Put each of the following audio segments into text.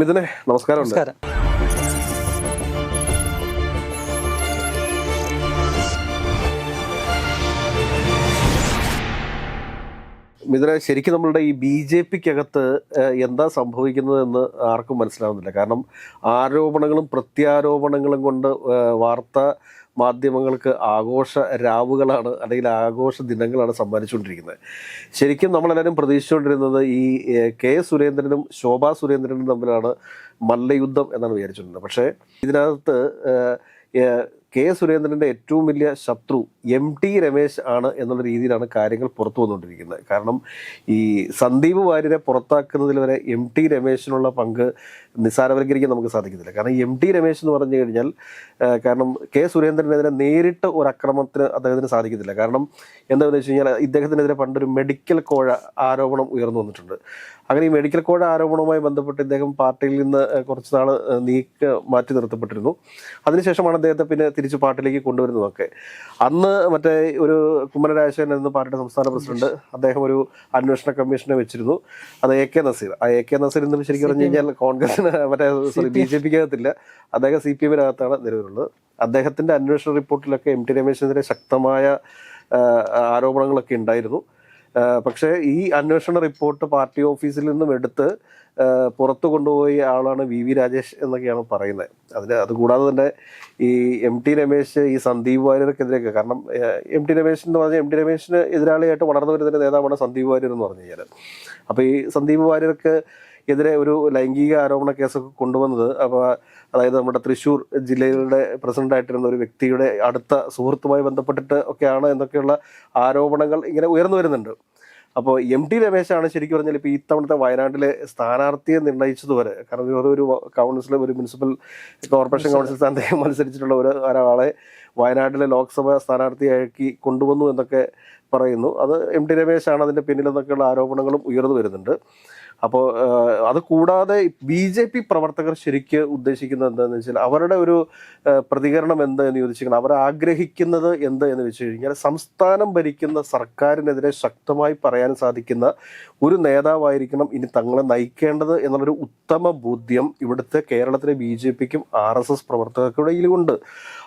മിഥുനെ നമസ്കാരമുണ്ട് നമസ്കാരം. മിഥുനെ ശരിക്കും നമ്മളുടെ ഈ ബി ജെ പിക്കകത്ത് എന്താ സംഭവിക്കുന്നതെന്ന് ആർക്കും മനസ്സിലാവുന്നില്ല. കാരണം ആരോപണങ്ങളും പ്രത്യാരോപണങ്ങളും കൊണ്ട് വാർത്താ മാധ്യമങ്ങൾക്ക് ആഘോഷ രാവുകളാണ് അല്ലെങ്കിൽ ആഘോഷ ദിനങ്ങളാണ് സമ്മാനിച്ചുകൊണ്ടിരിക്കുന്നത്. ശരിക്കും നമ്മളെല്ലാവരും പ്രതീക്ഷിച്ചുകൊണ്ടിരുന്നത് ഈ കെ സുരേന്ദ്രനും ശോഭാ സുരേന്ദ്രനും തമ്മിലാണ് മല്ലയുദ്ധം എന്നാണ് വിചാരിച്ചിട്ടുള്ളത് പക്ഷേ ഇതിനകത്ത് കെ സുരേന്ദ്രന്റെ ഏറ്റവും വലിയ ശത്രു എം ടി രമേശ് ആണ് എന്നുള്ള രീതിയിലാണ് കാര്യങ്ങൾ പുറത്തു വന്നുകൊണ്ടിരിക്കുന്നത്. കാരണം ഈ സന്ദീപ് വാര്യരെ പുറത്താക്കുന്നതിൽ വരെ എം ടി രമേശിനുള്ള പങ്ക് നിസ്സാരവൽക്കരിക്കാൻ നമുക്ക് സാധിക്കത്തില്ല. കാരണം എം ടി രമേശ് എന്ന് പറഞ്ഞു കഴിഞ്ഞാൽ കാരണം കെ സുരേന്ദ്രനെതിരെ നേരിട്ട് ഒരു അക്രമത്തിന് അദ്ദേഹത്തിന് സാധിക്കത്തില്ല. കാരണം എന്താണെന്ന് വെച്ച് കഴിഞ്ഞാൽ ഇദ്ദേഹത്തിനെതിരെ പണ്ടൊരു മെഡിക്കൽ കോഴ ആരോപണം ഉയർന്നു വന്നിട്ടുണ്ട്. അങ്ങനെ ഈ മെഡിക്കൽ കോഴ ആരോപണവുമായി ബന്ധപ്പെട്ട് ഇദ്ദേഹം പാർട്ടിയിൽ നിന്ന് കുറച്ച് നാൾ നീക്ക മാറ്റി നിർത്തപ്പെട്ടിരുന്നു. അതിനുശേഷമാണ് അദ്ദേഹത്തെ പിന്നെ തിരിച്ച് പാട്ടിലേക്ക് കൊണ്ടുവരുന്നതൊക്കെ. അന്ന് മറ്റേ ഒരു കുമ്മന രാജശേഖരൻ എന്ന പാർട്ടിയുടെ സംസ്ഥാന പ്രസിഡന്റ് അദ്ദേഹം ഒരു അന്വേഷണ കമ്മീഷനെ വെച്ചിരുന്നു. അത് എ കെ നസീർ. ആ എ കെ നസീർ എന്ന് ശരിക്കും പറഞ്ഞു കഴിഞ്ഞാൽ കോൺഗ്രസിന് മറ്റേ സോറി ബി ജെ പിക്ക് അകത്തില്ല അദ്ദേഹം സി പി എമ്മിനകത്താണ് നിലവിലുള്ളത്. അദ്ദേഹത്തിന്റെ അന്വേഷണ റിപ്പോർട്ടിലൊക്കെ എം ടി രമേശിനെതിരെ ശക്തമായ ആരോപണങ്ങളൊക്കെ ഉണ്ടായിരുന്നു. പക്ഷേ ഈ അന്വേഷണ റിപ്പോർട്ട് പാർട്ടി ഓഫീസിൽ നിന്നും എടുത്ത് പുറത്തു കൊണ്ടുപോയ ആളാണ് വി വി രാജേഷ് എന്നൊക്കെയാണ് പറയുന്നത്. അതിന് അതുകൂടാതെ തന്നെ ഈ എം ടി രമേശ് ഈ സന്ദീപ് വാര്യർക്കെതിരെയൊക്കെ കാരണം എം ടി രമേശ് എന്ന് പറഞ്ഞാൽ എം ടി രമേശിന് എതിരാളിയായിട്ട് വളർന്നു വരുന്നതിന്റെ നേതാവാണ് സന്ദീപ് വാര്യർ എന്ന് പറഞ്ഞു കഴിഞ്ഞാൽ അപ്പോൾ ഈ സന്ദീപ് വാര്യർക്ക് എതിരെ ഒരു ലൈംഗിക ആരോപണ കേസൊക്കെ കൊണ്ടുവന്നത്. അപ്പോൾ അതായത് നമ്മുടെ തൃശ്ശൂർ ജില്ലയുടെ പ്രസിഡന്റായിട്ടിരുന്ന ഒരു വ്യക്തിയുടെ അടുത്ത സുഹൃത്തുമായി ബന്ധപ്പെട്ടിട്ട് ഒക്കെയാണ് എന്നൊക്കെയുള്ള ആരോപണങ്ങൾ ഇങ്ങനെ ഉയർന്നു വരുന്നുണ്ട്. അപ്പോൾ എം ടി രമേശാണ് ശരിക്കും പറഞ്ഞാൽ ഇപ്പോൾ ഇത്തവണത്തെ വയനാട്ടിലെ സ്ഥാനാർത്ഥിയെ നിർണയിച്ചതുവരെ കാരണം ഒരു കൗൺസിൽ ഒരു മുനിസിപ്പൽ കോർപ്പറേഷൻ കൗൺസിൽ സ്ഥാനത്തേക്ക് മത്സരിച്ചിട്ടുള്ള ഒരു ഒരാളെ വയനാട്ടിലെ ലോക്സഭാ സ്ഥാനാർത്ഥിയാക്കി കൊണ്ടുവന്നു എന്നൊക്കെ പറയുന്നു. അത് എം ടി രമേശാണ് അതിന്റെ പിന്നിലെന്നൊക്കെയുള്ള ആരോപണങ്ങളും ഉയർന്നു വരുന്നുണ്ട്. അപ്പോൾ അത് കൂടാതെ ബി ജെ പി പ്രവർത്തകർ ശരിക്ക് ഉദ്ദേശിക്കുന്നത് എന്താണെന്ന് വെച്ചാൽ അവരുടെ ഒരു പ്രതികരണം എന്ത് എന്ന് ചോദിച്ചാൽ അവർ ആഗ്രഹിക്കുന്നത് എന്ത് എന്ന് വെച്ച് കഴിഞ്ഞാൽ സംസ്ഥാനം ഭരിക്കുന്ന സർക്കാരിനെതിരെ ശക്തമായി പറയാൻ സാധിക്കുന്ന ഒരു നേതാവായിരിക്കണം ഇനി തങ്ങളെ നയിക്കേണ്ടത് എന്നുള്ളൊരു ഉത്തമ ബോധ്യം ഇവിടുത്തെ കേരളത്തിലെ ബി ജെ പിക്കും ആർ എസ് എസ് പ്രവർത്തകർക്കിടയിലുമുണ്ട്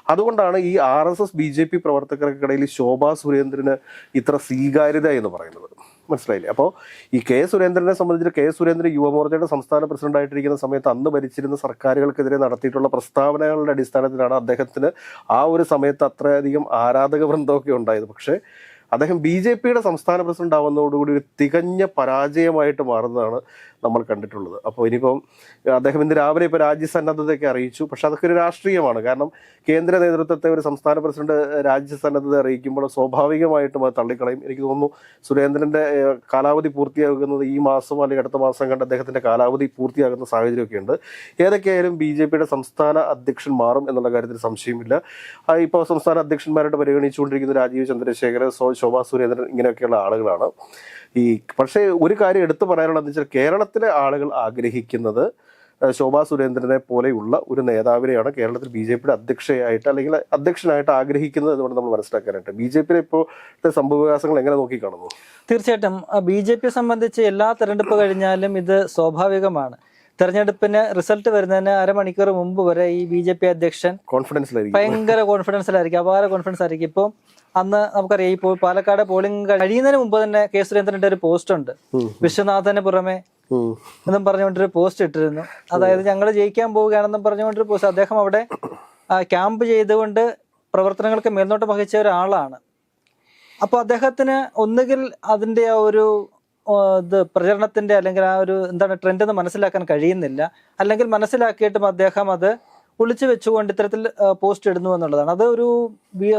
അതുകൊണ്ടാണ് ഈ R S S B J P പ്രവർത്തകർക്കിടയിൽ Shobha സുരേന്ദ്രന് ഇത്ര സ്വീകാര്യത എന്ന് പറയുന്നത്. മനസ്സിലായില്ലേ? അപ്പോൾ ഈ കെ സുരേന്ദ്രനെ സംബന്ധിച്ച് കെ സുരേന്ദ്രൻ യുവമോർച്ചയുടെ സംസ്ഥാന പ്രസിഡന്റായിട്ടിരിക്കുന്ന സമയത്ത് അന്ന് ഭരിച്ചിരുന്ന സർക്കാരുകൾക്കെതിരെ നടത്തിയിട്ടുള്ള പ്രസ്താവനകളുടെ അടിസ്ഥാനത്തിലാണ് അദ്ദേഹത്തിന് ആ ഒരു സമയത്ത് അത്രയധികം ആരാധക വൃന്ദമൊക്കെ ഉണ്ടായത്. പക്ഷേ അദ്ദേഹം ബി ജെ പിയുടെ സംസ്ഥാന പ്രസിഡന്റ് ആവുന്നതോടുകൂടി ഒരു തികഞ്ഞ പരാജയമായിട്ട് മാറുന്നതാണ് നമ്മൾ കണ്ടിട്ടുള്ളത്. അപ്പോൾ ഇനിയിപ്പം അദ്ദേഹം ഇന്ന് രാവിലെ ഇപ്പോൾ രാജ്യസന്നദ്ധതയൊക്കെ അറിയിച്ചു. പക്ഷെ അതൊക്കെ ഒരു രാഷ്ട്രീയമാണ്. കാരണം കേന്ദ്ര നേതൃത്വത്തെ ഒരു സംസ്ഥാന പ്രസിഡന്റ് രാജ്യസന്നദ്ധത അറിയിക്കുമ്പോൾ സ്വാഭാവികമായിട്ടും അത് തള്ളിക്കളയും. എനിക്ക് തോന്നുന്നു സുരേന്ദ്രന്റെ കാലാവധി പൂർത്തിയാകുന്നത് ഈ മാസം അല്ലെങ്കിൽ അടുത്ത മാസം കണ്ട് അദ്ദേഹത്തിന്റെ കാലാവധി പൂർത്തിയാകുന്ന സാഹചര്യമൊക്കെ ഉണ്ട്. ഏതൊക്കെയായാലും ബി ജെ പിയുടെ സംസ്ഥാന അധ്യക്ഷൻ മാറും എന്നുള്ള കാര്യത്തിൽ സംശയമില്ല. ഇപ്പോൾ സംസ്ഥാന അധ്യക്ഷന്മാരായിട്ട് പരിഗണിച്ചുകൊണ്ടിരിക്കുന്ന രാജീവ് ചന്ദ്രശേഖരൻ സോ ശോഭാ സുരേന്ദ്രൻ ഇങ്ങനെയൊക്കെയുള്ള ആളുകളാണ്. ഈ പക്ഷേ ഒരു കാര്യം എടുത്തു പറയാനുള്ളതെന്ന് വെച്ചാൽ കേരളത്തിലെ ആളുകൾ ആഗ്രഹിക്കുന്നത് ശോഭാ സുരേന്ദ്രനെ പോലെയുള്ള ഒരു നേതാവിനെയാണ് കേരളത്തിൽ ബി ജെ പിയുടെ അധ്യക്ഷയായിട്ട് അല്ലെങ്കിൽ അധ്യക്ഷനായിട്ട് ആഗ്രഹിക്കുന്നത് എന്നുകൊണ്ട് നമ്മൾ മനസ്സിലാക്കാനായിട്ട്. ബി ജെ പിയിലെ ഇപ്പോഴത്തെ സംഭവവികാസങ്ങൾ എങ്ങനെ നോക്കിക്കാണുന്നു തീർച്ചയായിട്ടും. ബി ജെ പി സംബന്ധിച്ച് എല്ലാ തെരഞ്ഞെടുപ്പ് കഴിഞ്ഞാലും ഇത് സ്വാഭാവികമാണ്. തെരഞ്ഞെടുപ്പിന് റിസൾട്ട് വരുന്നതിന് അരമണിക്കൂർ മുമ്പ് വരെ ഈ ബി ജെ പി അധ്യക്ഷൻ കോൺഫിഡൻസിലായിരിക്കും. ഭയങ്കര കോൺഫിഡൻസിലായിരിക്കും. അപാര കോൺഫിഡൻസ് ആയിരിക്കും ഇപ്പം അന്ന് നമുക്കറിയാം ഈ പോ- പാലക്കാട് പോളിംഗ് കഴിയുന്നതിന് മുമ്പ് തന്നെ കെ സുരേന്ദ്രന്റെ ഒരു പോസ്റ്റ് ഉണ്ട്. വിശ്വനാഥന് പുറമെ. എന്നും പറഞ്ഞുകൊണ്ടൊരു പോസ്റ്റ് ഇട്ടിരുന്നു. അതായത് ഞങ്ങൾ ജയിക്കാൻ പോവുകയാണെന്നും പറഞ്ഞുകൊണ്ടൊരു പോസ്റ്റ് അദ്ദേഹം അവിടെ ക്യാമ്പ് ചെയ്തുകൊണ്ട് പ്രവർത്തനങ്ങൾക്ക് മേൽനോട്ടം വഹിച്ച ഒരാളാണ്. അപ്പോൾ അദ്ദേഹത്തിന് ഒന്നുകിൽ അതിന്റെ ആ ഒരു ഇത് പ്രചരണത്തിന്റെ അല്ലെങ്കിൽ ആ ഒരു എന്താണ് ട്രെൻഡ് എന്ന് മനസ്സിലാക്കാൻ കഴിയുന്നില്ല. അല്ലെങ്കിൽ മനസ്സിലാക്കിയിട്ടും അദ്ദേഹം അത് ഒളിച്ചു വെച്ചുകൊണ്ട് ഇത്തരത്തിൽ പോസ്റ്റ് ഇടുന്നു എന്നുള്ളതാണ്. അത് ഒരു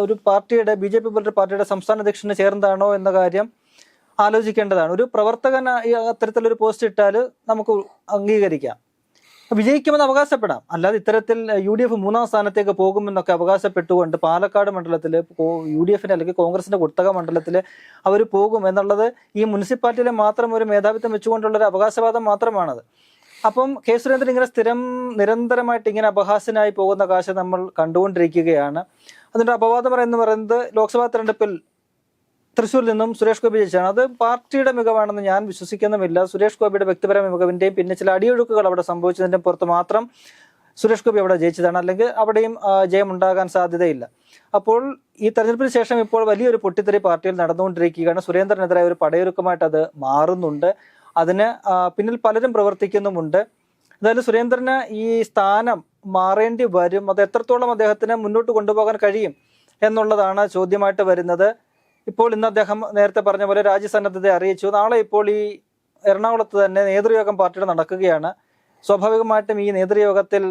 ഒരു പാർട്ടിയുടെ ബി ജെ പി പോലൊരു പാർട്ടിയുടെ സംസ്ഥാന അധ്യക്ഷന് ചേർന്നതാണോ എന്ന കാര്യം ആലോചിക്കേണ്ടതാണ്. ഒരു പ്രവർത്തകൻ അത്തരത്തിലൊരു പോസ്റ്റ് ഇട്ടാൽ നമുക്ക് അംഗീകരിക്കാം. വിജയിക്കുമെന്ന് അവകാശപ്പെടാം. അല്ലാതെ ഇത്തരത്തിൽ യു ഡി എഫ് മൂന്നാം സ്ഥാനത്തേക്ക് പോകുമെന്നൊക്കെ അവകാശപ്പെട്ടുകൊണ്ട് പാലക്കാട് മണ്ഡലത്തിൽ യു ഡി എഫിന്റെ അല്ലെങ്കിൽ കോൺഗ്രസിന്റെ കുട്ടക മണ്ഡലത്തിൽ അവർ പോകും എന്നുള്ളത് ഈ മുനിസിപ്പാലിറ്റിയിലെ മാത്രം ഒരു മേധാവിത്വം വെച്ചുകൊണ്ടുള്ള ഒരു അവകാശവാദം മാത്രമാണത്. അപ്പം കെ സുരേന്ദ്രൻ ഇങ്ങനെ സ്ഥിരം നിരന്തരമായിട്ട് ഇങ്ങനെ അപഹാസ്യനായി പോകുന്ന കാശ് നമ്മൾ കണ്ടുകൊണ്ടിരിക്കുകയാണ്. അതിന്റെ അപവാദം പറയുന്നത് പറയുന്നത് ലോക്സഭാ തെരഞ്ഞെടുപ്പിൽ തൃശ്ശൂരിൽ നിന്നും സുരേഷ് ഗോപി ജയിച്ചാണ്. അത് പാർട്ടിയുടെ മികവാണെന്ന് ഞാൻ വിശ്വസിക്കുന്നുമില്ല. സുരേഷ് ഗോപിയുടെ വ്യക്തിപരമായ മികവിന്റെയും പിന്നെ ചില അടിയൊഴുക്കുകൾ അവിടെ സംഭവിച്ചതിന്റെ പുറത്ത് മാത്രം സുരേഷ് ഗോപി അവിടെ ജയിച്ചതാണ്. അല്ലെങ്കിൽ അവിടെയും ജയം ഉണ്ടാകാൻ സാധ്യതയില്ല. അപ്പോൾ ഈ തെരഞ്ഞെടുപ്പിന് ശേഷം ഇപ്പോൾ വലിയൊരു പൊട്ടിത്തെറി പാർട്ടിയിൽ നടന്നുകൊണ്ടിരിക്കുകയാണ്. സുരേന്ദ്രനെതിരായ ഒരു പടയൊരുക്കമായിട്ട് അത് മാറുന്നുണ്ട്. അതിന് പിന്നിൽ പലരും പ്രവർത്തിക്കുന്നുമുണ്ട്. എന്തായാലും സുരേന്ദ്രന് ഈ സ്ഥാനം മാറേണ്ടി വരും. അത് എത്രത്തോളം അദ്ദേഹത്തിന് മുന്നോട്ട് കൊണ്ടുപോകാൻ കഴിയും എന്നുള്ളതാണ് ചോദ്യമായിട്ട് വരുന്നത്. ഇപ്പോൾ ഇന്ന് അദ്ദേഹം നേരത്തെ പറഞ്ഞ പോലെ രാജ്യസന്നദ്ധത അറിയിച്ചു. നാളെ ഇപ്പോൾ ഈ എറണാകുളത്ത് തന്നെ നേതൃയോഗം പാർട്ടിയുടെ നടക്കുകയാണ്. സ്വാഭാവികമായിട്ടും ഈ നേതൃയോഗത്തിൽ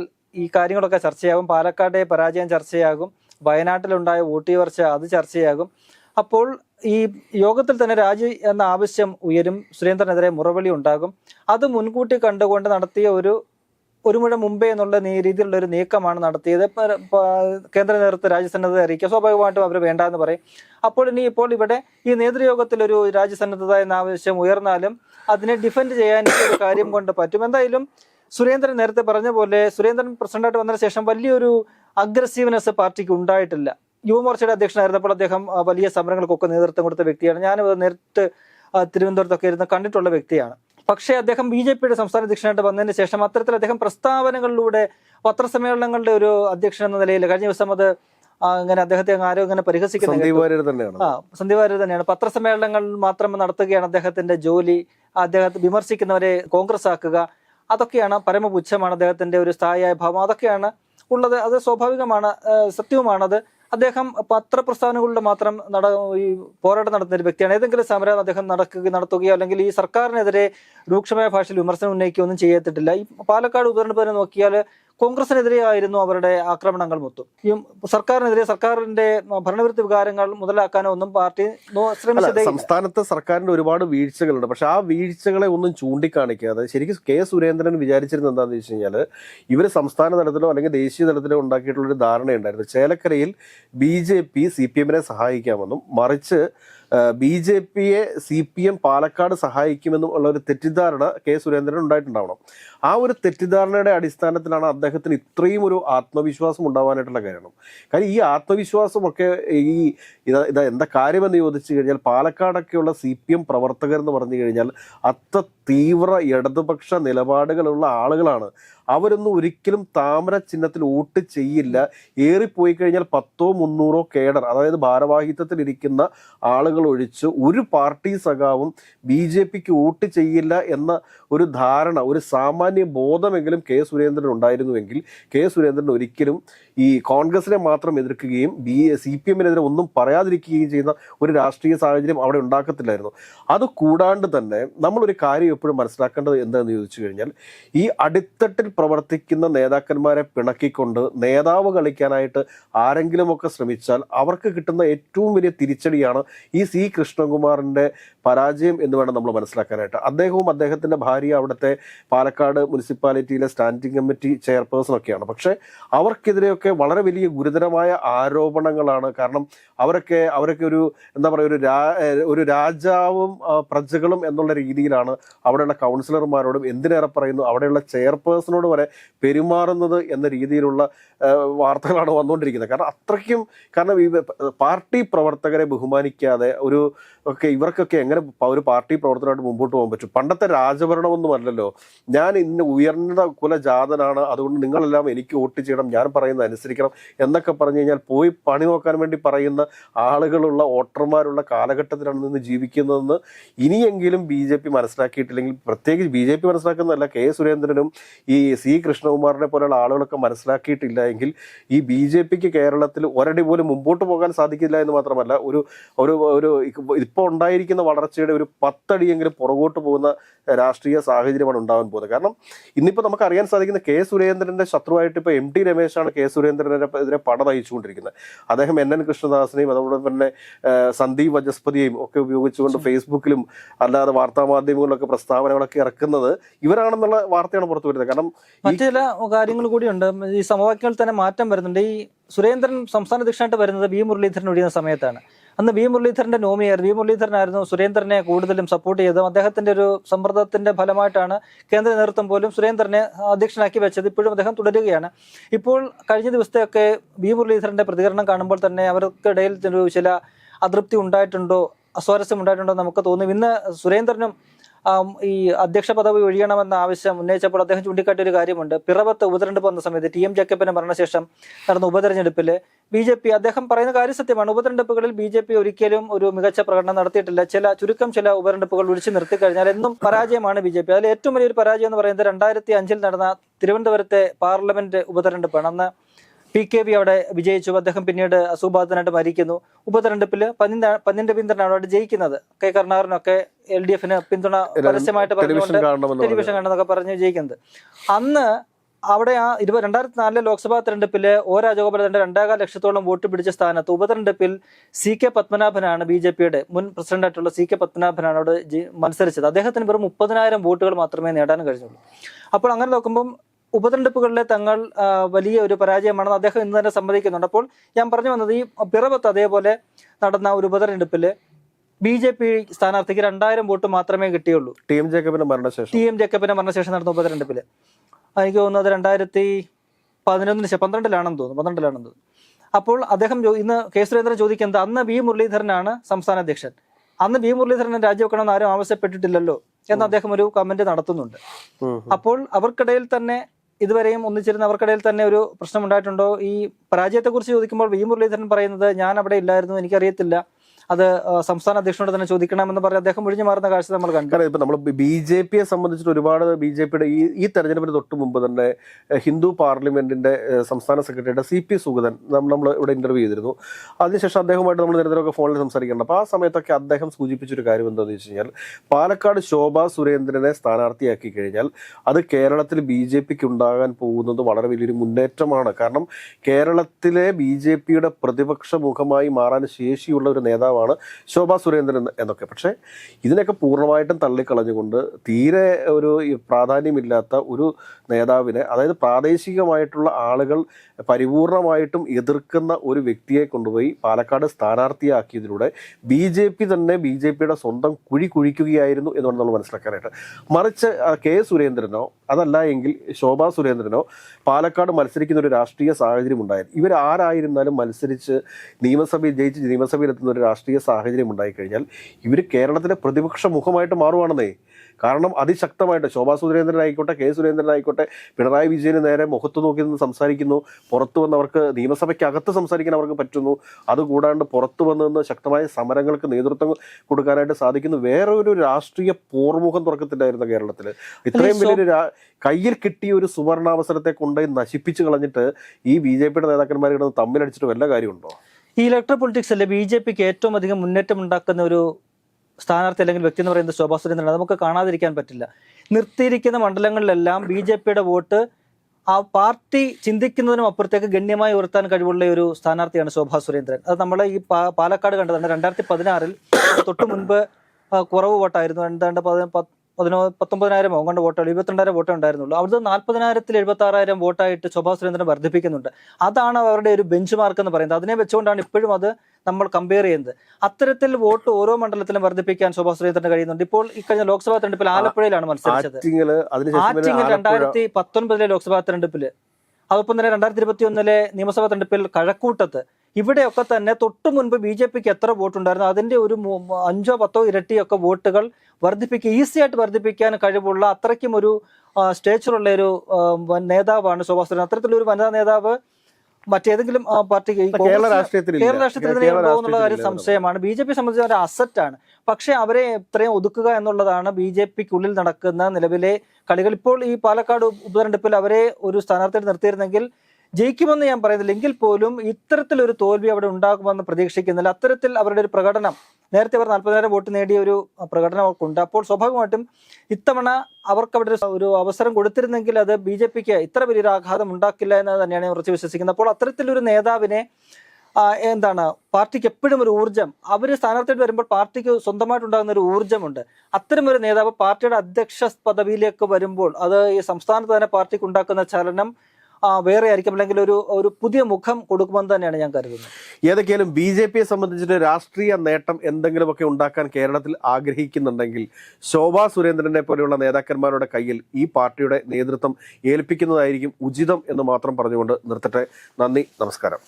ഈ കാര്യങ്ങളൊക്കെ ചർച്ചയാകും. പാലക്കാട്ടെ പരാജയം ചർച്ചയാകും. വയനാട്ടിലുണ്ടായ വോട്ടുയർച്ച അത് ചർച്ചയാകും. അപ്പോൾ ഈ യോഗത്തിൽ തന്നെ രാജി എന്ന ആവശ്യം ഉയരും. സുരേന്ദ്രനെതിരെ മുറവിളി ഉണ്ടാകും. അത് മുൻകൂട്ടി കണ്ടുകൊണ്ട് നടത്തിയ ഒരു ഒരു മുഴ മുമ്പേ എന്നുള്ള രീതിയിലുള്ള ഒരു നീക്കമാണ് നടത്തിയത്. കേന്ദ്ര നേതൃത്വം രാജ്യസന്നദ്ധത അറിയിക്കുക. സ്വാഭാവികമായിട്ടും അവർ വേണ്ട എന്ന് പറയും. അപ്പോൾ ഇനി ഇപ്പോൾ ഇവിടെ ഈ നേതൃയോഗത്തിൽ ഒരു രാജ്യസന്നദ്ധത എന്ന ആവശ്യം ഉയർന്നാലും അതിനെ ഡിഫെൻഡ് ചെയ്യാൻ ഒരു കാര്യം കൊണ്ട് പറ്റും. എന്തായാലും സുരേന്ദ്രൻ നേരത്തെ പറഞ്ഞ പോലെ സുരേന്ദ്രൻ പ്രസിഡന്റായിട്ട് വന്നതിന് ശേഷം വലിയൊരു അഗ്രസീവ്നെസ് പാർട്ടിക്ക് ഉണ്ടായിട്ടില്ല. യുവമോർച്ചയുടെ അധ്യക്ഷനായിരുന്നപ്പോൾ അദ്ദേഹം വലിയ സമരങ്ങൾക്കൊക്കെ നേതൃത്വം കൊടുത്ത വ്യക്തിയാണ്. ഞാനും അത് നേരിട്ട് തിരുവനന്തപുരത്തൊക്കെ ഇരുന്ന് കണ്ടിട്ടുള്ള വ്യക്തിയാണ്. പക്ഷേ അദ്ദേഹം ബി ജെ പിയുടെ സംസ്ഥാന അധ്യക്ഷനായിട്ട് വന്നതിന് ശേഷം അത്തരത്തിൽ അദ്ദേഹം പ്രസ്താവനകളിലൂടെ പത്രസമ്മേളനങ്ങളുടെ ഒരു അധ്യക്ഷൻ എന്ന നിലയിൽ കഴിഞ്ഞ ദിവസം അത് അങ്ങനെ ഇങ്ങനെ അദ്ദേഹത്തെ അങ്ങ് ആരോ ഇങ്ങനെ പരിഹസിക്കുന്നത് ആ സന്ദീപ് വാര്യർ തന്നെയാണ്. പത്രസമ്മേളനങ്ങൾ മാത്രം നടത്തുകയാണ് അദ്ദേഹത്തിന്റെ ജോലി. അദ്ദേഹത്തെ വിമർശിക്കുന്നവരെ കോൺഗ്രസ് ആക്കുക. അതൊക്കെയാണ് പരമപുച്ഛമാണ് അദ്ദേഹത്തിന്റെ ഒരു സ്ഥായിയായ ഭാവം. അതൊക്കെയാണ് ഉള്ളത്. അത് സ്വാഭാവികമാണ് സത്യവുമാണത്. അദ്ദേഹം പത്രപ്രസ്താവനകളിലൂടെ മാത്രം നട ഈ പോരാട്ടം നടത്തുന്ന ഒരു വ്യക്തിയാണ്. ഏതെങ്കിലും സമരം അദ്ദേഹം നടക്കുക നടത്തുകയോ അല്ലെങ്കിൽ ഈ സർക്കാരിനെതിരെ രൂക്ഷമായ ഭാഷയിൽ വിമർശനം ഉന്നയിക്കുകയോ ഒന്നും ചെയ്യത്തിട്ടില്ല. ഈ പാലക്കാട് ഉപതെരഞ്ഞെടുപ്പിനെ നോക്കിയാൽ കോൺഗ്രസിനെതിരെ ആയിരുന്നു അവരുടെ ആക്രമണങ്ങൾ മൊത്തം. സർക്കാരിനെതിരെ സർക്കാരിന്റെ ഭരണവിരുദ്ധ വികാരങ്ങൾ മുതലാക്കാനോ ഒന്നും പാർട്ടി സംസ്ഥാനത്ത് സർക്കാരിന്റെ ഒരുപാട് വീഴ്ചകളുണ്ട്. പക്ഷെ ആ വീഴ്ചകളെ ഒന്നും ചൂണ്ടിക്കാണിക്കാതെ ശരിക്കും കെ സുരേന്ദ്രൻ വിചാരിച്ചിരുന്നത് എന്താണെന്ന് വെച്ച് കഴിഞ്ഞാൽ ഇവർ സംസ്ഥാന തലത്തിലോ അല്ലെങ്കിൽ ദേശീയ തലത്തിലോ ഉണ്ടാക്കിയിട്ടുള്ള ഒരു ധാരണയുണ്ടായിരുന്നു. ചേലക്കരയിൽ B J P C P എമ്മിനെ സഹായിക്കാമെന്നും മറിച്ച് ബി ജെ പിയെ സി പി എം പാലക്കാട് സഹായിക്കുമെന്നും ഉള്ള ഒരു തെറ്റിദ്ധാരണ കെ സുരേന്ദ്രൻ ഉണ്ടായിട്ടുണ്ടാവണം. ആ ഒരു തെറ്റിദ്ധാരണയുടെ അടിസ്ഥാനത്തിലാണ് അദ്ദേഹത്തിന് ഇത്രയും ഒരു ആത്മവിശ്വാസം ഉണ്ടാവാനായിട്ടുള്ള കാരണം. കാര്യം ഈ ആത്മവിശ്വാസമൊക്കെ ഈ ഇത് എന്താ കാര്യമെന്ന് ചോദിച്ചു കഴിഞ്ഞാൽ പാലക്കാടൊക്കെയുള്ള സി പി എം പ്രവർത്തകർ എന്ന് പറഞ്ഞു കഴിഞ്ഞാൽ അത്ര തീവ്ര ഇടതുപക്ഷ നിലപാടുകളുള്ള ആളുകളാണ്. അവരൊന്നും ഒരിക്കലും താമര ചിഹ്നത്തിൽ വോട്ട് ചെയ്യില്ല. ഏറിപ്പോയി കഴിഞ്ഞാൽ പത്തോ മുന്നൂറോ കേഡർ അതായത് ഭാരവാഹിത്വത്തിൽ ഇരിക്കുന്ന ആളുകൾ ഒഴിച്ച് ഒരു പാർട്ടി സഖാവും ബി ജെ പിക്ക് വോട്ട് ചെയ്യില്ല എന്ന ഒരു ധാരണ ഒരു സാമാന്യ ബോധമെങ്കിലും കെ സുരേന്ദ്രൻ ഉണ്ടായിരുന്നുവെങ്കിൽ കെ സുരേന്ദ്രൻ ഒരിക്കലും ഈ കോൺഗ്രസിനെ മാത്രം എതിർക്കുകയും ബി സി പി എമ്മിനെതിരെ ഒന്നും പറയാതിരിക്കുകയും ചെയ്യുന്ന ഒരു രാഷ്ട്രീയ സാഹചര്യം അവിടെ ഉണ്ടാക്കത്തില്ലായിരുന്നു. അത് കൂടാണ്ട് തന്നെ നമ്മളൊരു കാര്യം എപ്പോഴും മനസ്സിലാക്കേണ്ടത് എന്താണെന്ന് ചോദിച്ചു കഴിഞ്ഞാൽ ഈ അടിത്തട്ടിൽ പ്രവർത്തിക്കുന്ന നേതാക്കന്മാരെ പിണക്കിക്കൊണ്ട് നേതാവ് കളിക്കാനായിട്ട് ആരെങ്കിലുമൊക്കെ ശ്രമിച്ചാൽ അവർക്ക് കിട്ടുന്ന ഏറ്റവും വലിയ തിരിച്ചടിയാണ് ഈ സി കൃഷ്ണകുമാറിന്റെ പരാജയം എന്ന് വേണം നമ്മൾ മനസ്സിലാക്കാനായിട്ട്. അദ്ദേഹവും അദ്ദേഹത്തിന്റെ ഭാര്യ അവിടുത്തെ പാലക്കാട് മുനിസിപ്പാലിറ്റിയിലെ സ്റ്റാൻഡിംഗ് കമ്മിറ്റി ചെയർപേഴ്സൺ ഒക്കെയാണ്. പക്ഷേ അവർക്കെതിരെയൊക്കെ വളരെ വലിയ ഗുരുതരമായ ആരോപണങ്ങളാണ്. കാരണം അവരൊക്കെ അവരൊക്കെ ഒരു എന്താ പറയുക ഒരു രാ ഒരു രാജാവും പ്രജകളും എന്നുള്ള രീതിയിലാണ് അവിടെയുള്ള കൗൺസിലർമാരോടും എന്തിനേറെ പറയുന്നു? അവിടെയുള്ള ചെയർപേഴ്സണോട് വരെ പെരുമാറുന്നത് എന്ന രീതിയിലുള്ള വാർത്തകളാണ് വന്നുകൊണ്ടിരിക്കുന്നത്. കാരണം അത്രയ്ക്കും കാരണം ഈ പാർട്ടി പ്രവർത്തകരെ ബഹുമാനിക്കാതെ ഒരു ഒക്കെ ഇവർക്കൊക്കെ എങ്ങനെ ഒരു പാർട്ടി പ്രവർത്തനമായിട്ട് മുമ്പോട്ട് പോകാൻ പറ്റും? പണ്ടത്തെ രാജഭരണമൊന്നും അല്ലല്ലോ. ഞാൻ ഇന്ന് ഉയർന്ന കുലജാതനാണ്. അതുകൊണ്ട് നിങ്ങളെല്ലാം എനിക്ക് വോട്ട് ചെയ്യണം ഞാൻ പറയുന്നത് അനുസരിക്കണം എന്നൊക്കെ പറഞ്ഞു കഴിഞ്ഞാൽ പോയി പണി നോക്കാൻ വേണ്ടി പറയുന്ന ആളുകളുള്ള വോട്ടർമാരുള്ള കാലഘട്ടത്തിലാണ് നിന്ന് ജീവിക്കുന്നതെന്ന് ഇനിയെങ്കിലും ബി ജെ പി മനസ്സിലാക്കിയിട്ടില്ലെങ്കിൽ പ്രത്യേകിച്ച് ബി ജെ പി മനസ്സിലാക്കുന്നതല്ല കെ സുരേന്ദ്രനും ഈ സി കൃഷ്ണകുമാറിനെ പോലെയുള്ള ആളുകളൊക്കെ മനസ്സിലാക്കിയിട്ടില്ല എങ്കിൽ ഈ ബി ജെ പിക്ക് കേരളത്തിൽ ഒരടി പോലും മുമ്പോട്ട് പോകാൻ സാധിക്കില്ല എന്ന് മാത്രമല്ല ഒരു ഒരു ഒരു ഇപ്പോൾ ഉണ്ടായിരിക്കുന്ന വളർച്ചയുടെ ഒരു പത്തടിയെങ്കിലും പുറകോട്ട് പോകുന്ന രാഷ്ട്രീയ സാഹചര്യമാണ് ഉണ്ടാകാൻ പോകുന്നത്. കാരണം ഇന്നിപ്പോൾ നമുക്ക് അറിയാൻ സാധിക്കുന്ന കെ സുരേന്ദ്രന്റെ ശത്രുവായിട്ട് ഇപ്പോൾ എം ടി രമേശാണ് കെ സുരേന്ദ്രനെതിരെ പട നയിച്ചുകൊണ്ടിരിക്കുന്നത്. അദ്ദേഹം എൻ എൻ കൃഷ്ണദാസിനെയും അതോടൊപ്പം തന്നെ സന്ദീപ് വജസ്പതിയെയും ഒക്കെ ഉപയോഗിച്ചുകൊണ്ട് ഫേസ്ബുക്കിലും അല്ലാതെ വാർത്താമാധ്യമങ്ങളിലൊക്കെ പ്രസ്താവനകളൊക്കെ ഇറക്കുന്നത് ഇവരാണെന്നുള്ള വാർത്തയാണ് പുറത്തു വരുന്നത്. കാരണം മറ്റു ചില കാര്യങ്ങൾ കൂടിയുണ്ട് ഈ സമവാക്യങ്ങൾ തന്നെ മാറ്റം വരുന്നുണ്ട്. ഈ സുരേന്ദ്രൻ സംസ്ഥാന അധ്യക്ഷനായിട്ട് വരുന്നത് വി മുരളീധരൻ ഒഴിയുന്ന സമയത്താണ്. അന്ന് വി മുരളീധരന്റെ നോമിയായിരുന്നു വി മുരളീധരനായിരുന്നു സുരേന്ദ്രനെ കൂടുതലും സപ്പോർട്ട് ചെയ്തത് അദ്ദേഹത്തിന്റെ ഒരു സമ്മർദ്ദത്തിന്റെ ഫലമായിട്ടാണ് കേന്ദ്ര നേതൃത്വം പോലും സുരേന്ദ്രനെ അധ്യക്ഷനാക്കി വെച്ചത്. ഇപ്പോഴും അദ്ദേഹം തുടരുകയാണ്. ഇപ്പോൾ കഴിഞ്ഞ ദിവസത്തെയൊക്കെ വി മുരളീധരന്റെ പ്രതികരണം കാണുമ്പോൾ തന്നെ അവർക്കിടയിൽ ചില അതൃപ്തി ഉണ്ടായിട്ടുണ്ടോ അസ്വാരസ്യം ഉണ്ടായിട്ടുണ്ടോ നമുക്ക് തോന്നും. ഇന്ന് സുരേന്ദ്രനും ഈ അധ്യക്ഷ പദവി ഒഴിയണമെന്ന ആവശ്യം ഉന്നയിച്ചപ്പോൾ അദ്ദേഹം ചൂണ്ടിക്കാട്ടിയ ഒരു കാര്യമുണ്ട്. പിറവത്ത് ഉപതെരഞ്ഞെടുപ്പ് വന്ന സമയത്ത് ടി എം ജേക്കബിന്റെ മരണശേഷം നടന്ന ഉപതെരഞ്ഞെടുപ്പിൽ ബി ജെ പി അദ്ദേഹം പറയുന്ന കാര്യം സത്യമാണ്. ഉപതെരഞ്ഞെടുപ്പുകളിൽ ബി ജെ പി ഒരിക്കലും ഒരു മികച്ച പ്രകടനം നടത്തിയിട്ടില്ല. ചില ചുരുക്കം ചില ഉപതെരഞ്ഞെടുപ്പുകൾ ഒഴിച്ചു നിർത്തി കഴിഞ്ഞാൽ എന്നും പരാജയമാണ് ബി ജെ പി. അതിൽ ഏറ്റവും വലിയൊരു പരാജയം എന്ന് പറയുന്നത് രണ്ടായിരത്തി അഞ്ചിൽ നടന്ന തിരുവനന്തപുരത്തെ പാർലമെന്റ് ഉപതെരഞ്ഞെടുപ്പാണ്. അന്ന് പി കെ വി അവിടെ വിജയിച്ചു. അദ്ദേഹം പിന്നീട് അസുഖബാധിതനായിട്ട് മരിക്കുന്നു. ഉപതെരഞ്ഞെടുപ്പിൽ പന്നിന്റെ പന്നിന്റെ പിന്തുണയാണ് അവിടെ ജയിക്കുന്നത് കെ കരുണാകരനൊക്കെ എൽ ഡി എഫിന് പിന്തുണ പരസ്യമായിട്ട് പറഞ്ഞുകൊണ്ട് ടെലിവിഷൻ കണ്ടെന്നൊക്കെ പറഞ്ഞ് ജയിക്കുന്നത്. അന്ന് അവിടെ ആ ഇരുപത് രണ്ടായിരത്തി നാലിലെ ലോക്സഭാ തെരഞ്ഞെടുപ്പിൽ ഒ രാജഗോപാലന്റെ രണ്ടേകാൽ ലക്ഷത്തോളം വോട്ട് പിടിച്ച സ്ഥാനത്ത് ഉപതെരഞ്ഞെടുപ്പിൽ സി കെ പത്മനാഭനാണ് ബി ജെ പിയുടെ മുൻ പ്രസിഡന്റായിട്ടുള്ള സി കെ പത്മനാഭനാണ് അവിടെ മത്സരിച്ചത്. അദ്ദേഹത്തിന് വെറും മുപ്പതിനായിരം വോട്ടുകൾ മാത്രമേ നേടാൻ കഴിഞ്ഞുള്ളൂ. അപ്പോൾ അങ്ങനെ നോക്കുമ്പം ഉപതെരഞ്ഞെടുപ്പുകളിലെ തങ്ങൾ വലിയ ഒരു പരാജയമാണെന്ന് അദ്ദേഹം ഇന്ന് തന്നെ സമ്മതിക്കുന്നുണ്ട്. അപ്പോൾ ഞാൻ പറഞ്ഞു വന്നത് ഈ പിറവത്ത് അതേപോലെ നടന്ന ഒരു ഉപതെരഞ്ഞെടുപ്പിൽ ബി ജെ പി സ്ഥാനാർത്ഥിക്ക് രണ്ടായിരം വോട്ട് മാത്രമേ കിട്ടിയുള്ളൂ. ടി എം ജേക്കബിന്റെ മരണശേഷം. ടി എം ജേക്കബിന്റെ മരണശേഷം നടന്ന ഉപതെരഞ്ഞെടുപ്പിൽ എനിക്ക് തോന്നുന്നത് രണ്ടായിരത്തി പതിനൊന്നിന് ശേഷം പന്ത്രണ്ടിലാണെന്ന് തോന്നുന്നു പന്ത്രണ്ടിലാണെന്ന് തോന്നുന്നു. അപ്പോൾ അദ്ദേഹം ഇന്ന് കെ സുരേന്ദ്രൻ ചോദിക്കുന്നത് അന്ന് വി മുരളീധരനാണ് സംസ്ഥാന അധ്യക്ഷൻ. അന്ന് വി മുരളീധരനെ രാജിവെക്കണമെന്ന് ആരും ആവശ്യപ്പെട്ടിട്ടില്ലല്ലോ എന്ന് അദ്ദേഹം ഒരു കമന്റ് നടത്തുന്നുണ്ട്. അപ്പോൾ അവർക്കിടയിൽ തന്നെ ഇതുവരെയും ഒന്നിച്ചിരുന്ന അവർക്കിടയിൽ തന്നെ ഒരു പ്രശ്നം ഉണ്ടായിട്ടുണ്ടോ ഈ പരാജയത്തെക്കുറിച്ച് ചോദിക്കുമ്പോൾ വി മുരളീധരൻ പറയുന്നത് ഞാൻ അവിടെ ഇല്ലായിരുന്നു എനിക്കറിയത്തില്ല. അത് സംസ്ഥാന അധ്യക്ഷനോട് തന്നെ ചോദിക്കണമെന്ന് പറഞ്ഞ് അദ്ദേഹം ഒഴിഞ്ഞു മാറുന്ന കാഴ്ച നമ്മൾ കണ്ടു. ഇപ്പൊ നമ്മൾ ബി ജെ പിയെ സംബന്ധിച്ചിട്ട് ഒരുപാട് ബി ജെ പിയുടെ ഈ ഈ തെരഞ്ഞെടുപ്പിന് തൊട്ട് മുമ്പ് തന്നെ ഹിന്ദു പാർലമെന്റിന്റെ സംസ്ഥാന സെക്രട്ടറിയുടെ സി പി സുഗതൻ നമ്മൾ ഇവിടെ ഇന്റർവ്യൂ ചെയ്തിരുന്നു. അതിനുശേഷം അദ്ദേഹവുമായിട്ട് നമ്മൾ നിരന്തരമൊക്കെ ഫോണിൽ സംസാരിക്കുന്നുണ്ട്. അപ്പോൾ ആ സമയത്തൊക്കെ അദ്ദേഹം സൂചിപ്പിച്ചൊരു കാര്യം എന്താണെന്ന് വെച്ച് കഴിഞ്ഞാൽ പാലക്കാട് ശോഭ സുരേന്ദ്രനെ സ്ഥാനാർത്ഥിയാക്കി കഴിഞ്ഞാൽ അത് കേരളത്തിൽ ബി ജെ പിക്ക് ഉണ്ടാകാൻ പോകുന്നത് വളരെ വലിയൊരു മുന്നേറ്റമാണ്. കാരണം കേരളത്തിലെ ബി ജെ പിയുടെ പ്രതിപക്ഷ മുഖമായി മാറാൻ ശേഷിയുള്ള ഒരു നേതാവാണ് ശോഭാ സുരേന്ദ്രൻ എന്നൊക്കെ. പക്ഷേ ഇതിനൊക്കെ പൂർണമായിട്ടും തള്ളിക്കളഞ്ഞുകൊണ്ട് തീരെ ഒരു പ്രാധാന്യമില്ലാത്ത ഒരു നേതാവിനെ അതായത് പ്രാദേശികമായിട്ടുള്ള ആളുകൾ പരിപൂർണമായിട്ടും എതിർക്കുന്ന ഒരു വ്യക്തിയെ കൊണ്ടുപോയി പാലക്കാട് സ്ഥാനാർത്ഥിയാക്കിയതിലൂടെ ബി ജെ പി തന്നെ ബി ജെ പിയുടെ സ്വന്തം കുഴി കുഴിക്കുകയായിരുന്നു എന്നാണ് നമ്മൾ മനസ്സിലാക്കാനായിട്ട്. മറിച്ച് കെ സുരേന്ദ്രനോ അതല്ല എങ്കിൽ ശോഭാ സുരേന്ദ്രനോ പാലക്കാട് മത്സരിക്കുന്ന ഒരു രാഷ്ട്രീയ സാഹചര്യം ഉണ്ടായിരുന്നു ഇവർ ആരായിരുന്നാലും മത്സരിച്ച് നിയമസഭയിൽ ജയിച്ച് നിയമസഭയിൽ എത്തുന്ന ഒരു രാഷ്ട്രീയ സാഹചര്യം ഉണ്ടായിക്കഴിഞ്ഞാൽ ഇവർ കേരളത്തിലെ പ്രതിപക്ഷ മുഖമായിട്ട് മാറുവാണെന്നേ. കാരണം അതിശക്തമായിട്ട് ശോഭാ സുരേന്ദ്രൻ ആയിക്കോട്ടെ കെ സുരേന്ദ്രൻ ആയിക്കോട്ടെ പിണറായി വിജയന് നേരെ മുഖത്ത് നോക്കി നിന്ന് സംസാരിക്കുന്നു. പുറത്തു വന്ന് അവർക്ക് നിയമസഭയ്ക്കകത്ത് സംസാരിക്കാൻ അവർക്ക് പറ്റുന്നു. അതുകൂടാണ്ട് പുറത്തു വന്ന് നിന്ന് ശക്തമായ സമരങ്ങൾക്ക് നേതൃത്വം കൊടുക്കാനായിട്ട് സാധിക്കുന്നു. വേറെ ഒരു രാഷ്ട്രീയ പോർമുഖം തുറക്കത്തില്ലായിരുന്നു കേരളത്തിൽ ഇത്രയും വലിയൊരു കയ്യിൽ കിട്ടിയ ഒരു സുവർണാവസരത്തെ കൊണ്ടുപോയി നശിപ്പിച്ച് കളഞ്ഞിട്ട് ഈ ബി ജെ പിയുടെ നേതാക്കന്മാർ കിടന്ന് തമ്മിലടിച്ചിട്ട് വല്ല കാര്യമുണ്ടോ? ഈ ഇലക്ട്രൽ അല്ലെ ബി ജെ പിക്ക് ഏറ്റവും അധികം മുന്നേറ്റം ഉണ്ടാക്കുന്ന ഒരു സ്ഥാനാർത്ഥി അല്ലെങ്കിൽ വ്യക്തി എന്ന് പറയുന്നത് ശോഭാ സുരേന്ദ്രനാണ്. നമുക്ക് കാണാതിരിക്കാൻ പറ്റില്ല. നിർത്തിയിരിക്കുന്ന മണ്ഡലങ്ങളിലെല്ലാം ബി ജെ പിയുടെ വോട്ട് ആ പാർട്ടി ചിന്തിക്കുന്നതിനും അപ്പുറത്തേക്ക് ഗണ്യമായി ഉയർത്താൻ കഴിവുള്ള ഒരു സ്ഥാനാർത്ഥിയാണ് ശോഭാ സുരേന്ദ്രൻ. അത് നമ്മൾ ഈ പാലക്കാട് കണ്ടതാണ് രണ്ടായിരത്തി പതിനാറിൽ തൊട്ടു മുൻപ് കുറവ് വോട്ടായിരുന്നു. രണ്ടാണ്ട് പതിനോ പത്തൊമ്പതിനായിരം അങ്ങോട്ട് വോട്ടുകൾ ഇരുപത്തിരണ്ടായിരം വോട്ടേ ഉണ്ടായിരുന്നുള്ളൂ. അവിടുത്തെ നാൽപ്പതിനായിരത്തിൽ എഴുപത്തി ആറായിരം വോട്ടായിട്ട് ശോഭാ സുരേന്ദ്രൻ വർദ്ധിപ്പിക്കുന്നുണ്ട്. അതാണ് അവരുടെ ഒരു ബെഞ്ച് മാർക്ക് എന്ന് പറയുന്നത്. അതിനെ വെച്ചുകൊണ്ടാണ് ഇപ്പോഴും അത് നമ്മൾ കമ്പയർ ചെയ്യുന്നത്. അത്തരത്തിൽ വോട്ട് ഓരോ മണ്ഡലത്തിലും വർദ്ധിപ്പിക്കാൻ ശോഭാ സുരേന്ദ്രന് കഴിയുന്നുണ്ട്. ഇപ്പോൾ ഈ കഴിഞ്ഞ ലോക്സഭാ തെരഞ്ഞെടുപ്പിൽ ആലപ്പുഴയിലാണ് മത്സരിച്ചത്. ആറ്റിങ്ങൽ രണ്ടായിരത്തി പത്തൊൻപതിലെ ലോക്സഭാ തെരഞ്ഞെടുപ്പിൽ അതൊപ്പം തന്നെ രണ്ടായിരത്തി ഇരുപത്തി ഒന്നിലെ നിയമസഭാ തെരഞ്ഞെടുപ്പിൽ കഴക്കൂട്ടത്ത് ഇവിടെയൊക്കെ തന്നെ തൊട്ടു മുൻപ് ബി ജെ പിക്ക് എത്ര വോട്ടുണ്ടായിരുന്നു? അതിന്റെ ഒരു അഞ്ചോ പത്തോ ഇരട്ടിയൊക്കെ വോട്ടുകൾ വർദ്ധിപ്പിക്കുക ഈസി ആയിട്ട് വർദ്ധിപ്പിക്കാൻ കഴിവുള്ള അത്രയ്ക്കും ഒരു സ്റ്റേച്ചറുള്ള ഒരു നേതാവാണ് ശോഭാ സുരേന്ദ്രൻ അത്തരത്തിലൊരു വനിതാ നേതാവ് മറ്റേതെങ്കിലും പാർട്ടി പാർട്ടിക്ക് കേരള രാഷ്ട്രീയത്തിൽ കേരള രാഷ്ട്രീയത്തിൽ എന്നുള്ള കാര്യം സംശയമാണ്. ബി ജെ പി സംബന്ധിച്ച ഒരു അസറ്റാണ് പക്ഷെ അവരെ ഇത്രയും ഒതുക്കുക എന്നുള്ളതാണ് ബി ജെ പിക്കുള്ളിൽ നടക്കുന്ന നിലവിലെ കളികൾ. ഇപ്പോൾ ഈ പാലക്കാട് ഉപതെരഞ്ഞെടുപ്പിൽ അവരെ ഒരു സ്ഥാനാർത്ഥി നിർത്തിയിരുന്നെങ്കിൽ ജയിക്കുമെന്ന് ഞാൻ പറയുന്നില്ല. എങ്കിൽ പോലും ഇത്തരത്തിലൊരു തോൽവി അവിടെ ഉണ്ടാകുമെന്ന് പ്രതീക്ഷിക്കുന്നില്ല. അത്തരത്തിൽ അവരുടെ ഒരു പ്രകടനം നേരത്തെ അവർ നാൽപ്പതിനായിരം വോട്ട് നേടിയ ഒരു പ്രകടനം അവർക്കുണ്ട്. അപ്പോൾ സ്വാഭാവികമായിട്ടും ഇത്തവണ അവർക്ക് അവിടെ ഒരു- അവസരം കൊടുത്തിരുന്നെങ്കിൽ അത് ബി ജെ പിക്ക് ഇത്ര വലിയൊരു ആഘാതം ഉണ്ടാക്കില്ല എന്ന് തന്നെയാണ് ഞാൻ ഉറച്ചു വിശ്വസിക്കുന്നത്. അപ്പോൾ അത്തരത്തിലൊരു നേതാവിനെ എന്താണ് പാർട്ടിക്ക് എപ്പോഴും ഒരു ഊർജം അവർ സ്ഥാനാർത്ഥിയായിട്ട് വരുമ്പോൾ പാർട്ടിക്ക് സ്വന്തമായിട്ടുണ്ടാകുന്ന ഒരു ഊർജമുണ്ട്. അത്തരം ഒരു നേതാവ് പാർട്ടിയുടെ അധ്യക്ഷ പദവിയിലേക്ക് വരുമ്പോൾ അത് ഈ സംസ്ഥാനത്ത് തന്നെ പാർട്ടിക്ക് ഉണ്ടാക്കുന്ന ചലനം വേറെ ആയിരിക്കും. അല്ലെങ്കിൽ ഒരു ഒരു പുതിയ മുഖം കൊടുക്കുമെന്ന് തന്നെയാണ് ഞാൻ കരുതുന്നത്. ഏതൊക്കെയാലും ബി ജെ പിയെ സംബന്ധിച്ചിട്ട് രാഷ്ട്രീയ നേട്ടം എന്തെങ്കിലുമൊക്കെ ഉണ്ടാക്കാൻ കേരളത്തിൽ ആഗ്രഹിക്കുന്നുണ്ടെങ്കിൽ ശോഭാ സുരേന്ദ്രനെ പോലെയുള്ള നേതാക്കന്മാരുടെ കയ്യിൽ ഈ പാർട്ടിയുടെ നേതൃത്വം ഏൽപ്പിക്കുന്നതായിരിക്കും ഉചിതം എന്ന് മാത്രം പറഞ്ഞുകൊണ്ട് നിർത്തട്ടെ. നന്ദി നമസ്കാരം.